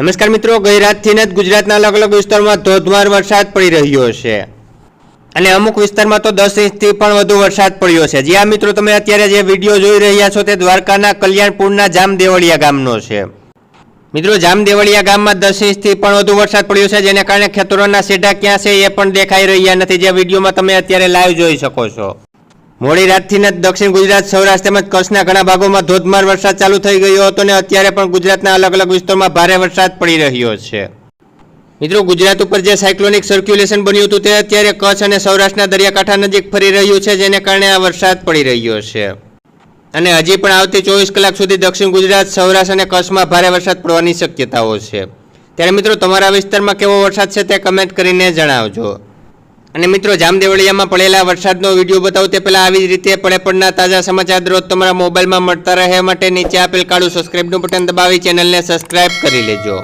નમસ્કાર મિત્રો, ગઈ રાતથી જ ગુજરાતના અલગ અલગ વિસ્તારોમાં ધોધમાર વરસાદ પડી રહ્યો છે. અને અમુક વિસ્તારમાં તો દસ ઇંચથી પણ વધુ વરસાદ પડ્યો છે. જ્યાં મિત્રો, તમે અત્યારે જે વીડિયો જોઈ રહ્યા છો તે દ્વારકાના કલ્યાણપુરના જામદેવળિયા ગામનો છે. મિત્રો, જામદેવળિયા ગામમાં દસ ઇંચથી પણ વધુ વરસાદ પડ્યો છે, જેને કારણે ખેતરોના સેઢા ક્યાં છે એ પણ દેખાઈ રહ્યા નથી. જે વિડીયોમાં તમે અત્યારે લાઈવ જોઈ શકો છો. મોડી રાતથી જ દક્ષિણ ગુજરાત, સૌરાષ્ટ્ર તેમજ કચ્છના ઘણા ભાગોમાં ધોધમાર વરસાદ ચાલુ થઈ ગયો હતો અને અત્યારે પણ ગુજરાતના અલગ અલગ વિસ્તારોમાં ભારે વરસાદ પડી રહ્યો છે. મિત્રો, ગુજરાત ઉપર જે સાયક્લોનિક સર્ક્યુલેશન બન્યું હતું તે અત્યારે કચ્છ અને સૌરાષ્ટ્રના દરિયાકાંઠા નજીક ફરી રહ્યું છે, જેને કારણે આ વરસાદ પડી રહ્યો છે. અને હજી પણ આવતી ચોવીસ કલાક સુધી દક્ષિણ ગુજરાત, સૌરાષ્ટ્ર અને કચ્છમાં ભારે વરસાદ પડવાની શક્યતાઓ છે. ત્યારે મિત્રો, તમારા વિસ્તારમાં કેવો વરસાદ છે તે કમેન્ટ કરીને જણાવજો. અને મિત્રો, જામદેવળિયામાં પડેલા વરસાદનો વીડિયો બતાવું તે પહેલાં આવી જ રીતે પડે પડના તાજા સમાચાર દરરોજ તમારા મોબાઈલમાં મળતા રહે માટે નીચે આપેલ કાળું સબસ્ક્રાઇબનું બટન દબાવી ચેનલને સબસ્ક્રાઇબ કરી લેજો.